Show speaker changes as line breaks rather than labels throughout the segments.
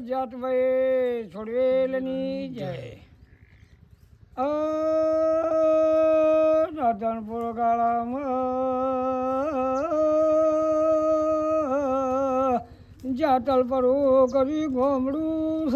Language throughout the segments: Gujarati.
જાતભાઈ છોડવેલની જય. રાધનપુર ગાળામાં જાતલ પરો કરી ગોમડું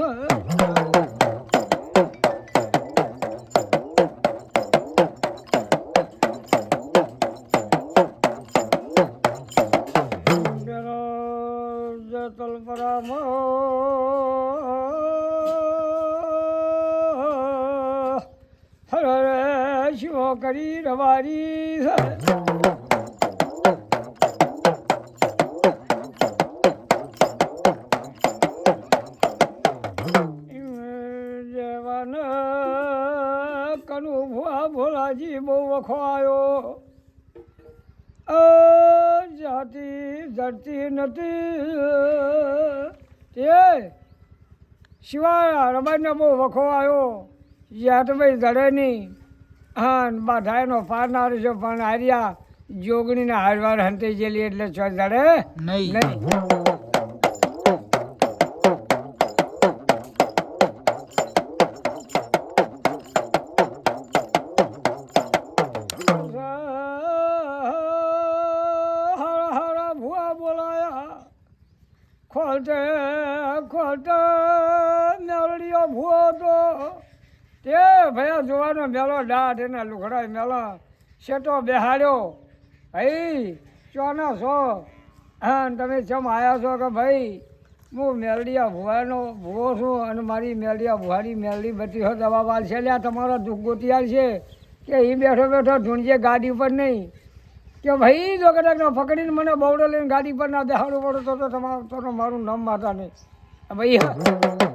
કરી રવારી જવાન કનુ ભુઆ ભોલાજી બહુ વખો આવ્યો અ જાતિ જડતી નથી. તે શિવાય રબાઈને બહુ વખો આવ્યો જાતભાઈ જડે નહીં. હા બાધાયનો પારનાર છે પણ હાર્યા જોગણીને હારવાર હંતે જેલી એટલે છ જડે
નહીં.
નહીં. હર હર ભુવા બોલાયા. ખોલતે ખોલતે મેલડીઓ ભૂવો તો તે ભયા જોવાનો મેલો દાઢ એના લુગડા મેલો. શેટો બેહાડ્યો. ભાઈ ચોના છો? હા તમે ચમ આવ્યા છો કે ભાઈ? હું મેલડિયા ભુવાનો, ભૂવો છું અને મારી મેલડીયા ભુવારી મેલડી બધી હો દવા વાલ છે લ્યા, તમારા દુઃખ ગોતિયાર છે કે એ બેઠો બેઠો ઢૂંઢીએ ગાડી ઉપર નહીં. કે ભાઈ જો કદાચ પકડીને મને બવડો લઈને ગાડી પર ના દેખાડવું પડે તો તમારું, તો મારું નામ માતા નહીં. ભાઈ ભાઈ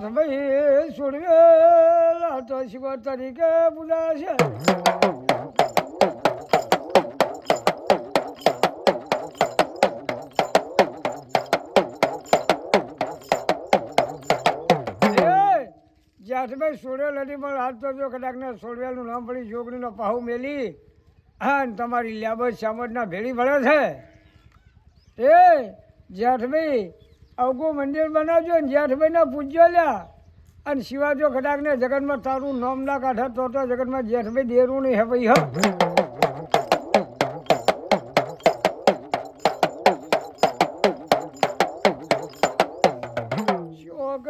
જાઠભાઈ છોડવેલા તો શિવ તરીકે બોલાશે જાઠભાઈ સોડેલ હતી, પણ આજ તો જો કદાચ ને સોડવેલનું નામ પડી, જોગણીનો પાહુ મેલી, હા ને તમારી લ્યાબત સામજના ભેળી ભળે છે. એ જેઠભાઈ અવગું મંદિર બનાવજો ને જેઠભાઈને પૂજ્યો લ્યા. અને શિવાજો ખટાકને જગતમાં તારું નામ ના કાઢે તો તો જગતમાં જેઠભાઈ દેરું નહીં હે ભાઈ, હા. શોક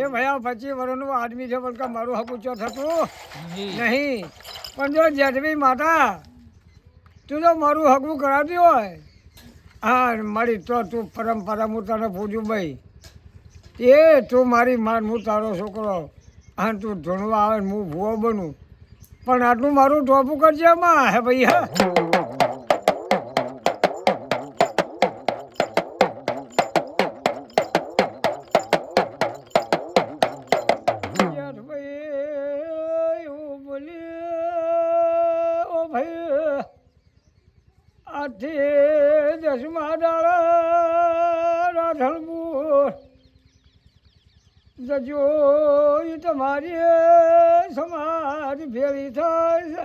એ ભયા પચીસ વર્ષનું આદમી છે પણ કે મારું હક છે થતું.
નહીં.
પણ જો જેઠવી માતા તું જો મારું હગું કરાવતી હોય હા મારી તો તું પરંપરા હું તને પૂછું ભાઈ. એ તું મારી માન હું તારો છોકરો. હા તું ધૂણવા આવે હું ભૂવો બનું. પણ આટલું મારું ટોપું કરજે એમાં હે ભાઈ હા? દસમા દાડા રાધણપુર જજો તમારી સમાજ ભેળી થાય છે.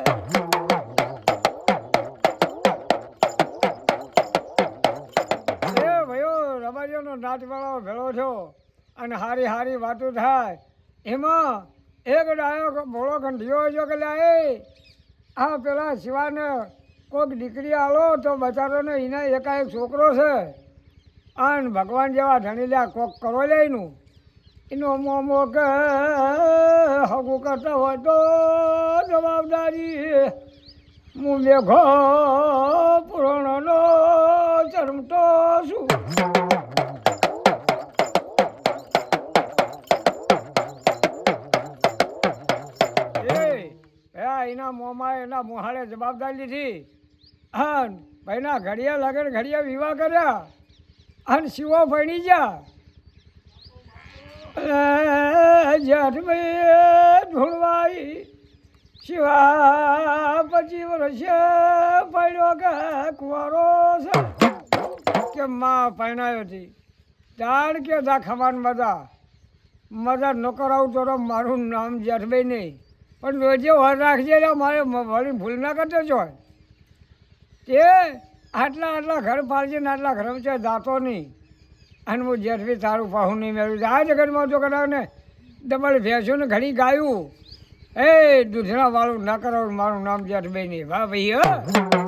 એ ભયો રબારીઓનો નાચવાળો ભેળો થયો અને હારી હારી વાતો થાય. એમાં એક ડાયો ભોળો કંઠિયો જો કે લે આ પેલા શિવાને કોઈક દીકરી આલો તો બચારોને એને એકાએક છોકરો છે. અને ભગવાન જેવા ધણી લ્યા કોક કરો લે એનું. મોમો કે, હગું કરતા હોય તો જવાબદારી. હું મેઘો પુરાણનો ચરમતો છું. એના મોંમાં એના મોહાળે જવાબદારી લીધી. હા ભાઈના ઘડિયા લગન ઘડિયા વિવાહ કર્યા. અને શિવો ફણી ગયા. જેઠભાઈ ઢોળવાઈ શિવા પછી વર્ષે પડ્યો કે કુવારો છે. કે માં પહેણાયો હતી. તાણ કે હતા ખમાન મજા મજા નોકર આવતો તો મારું નામ જેઠભાઈ નહીં. પણ રોજે વાર રાખજે મારે વળી ભૂલ ના કરતો છો તે આટલા આટલા ઘર પાડશે ને આટલા ઘર છે જાતો નહીં. અને હું જેઠભાઈ તારું પાહું નહીં મેળવ્યું આ જગતમાં કરાવ ને તમારે ભેંસો ને ઘણી ગાયું. એ દૂધણા વાળું ના કરો મારું નામ જેઠભાઈ નહીં વાહ ભાઈ, હા.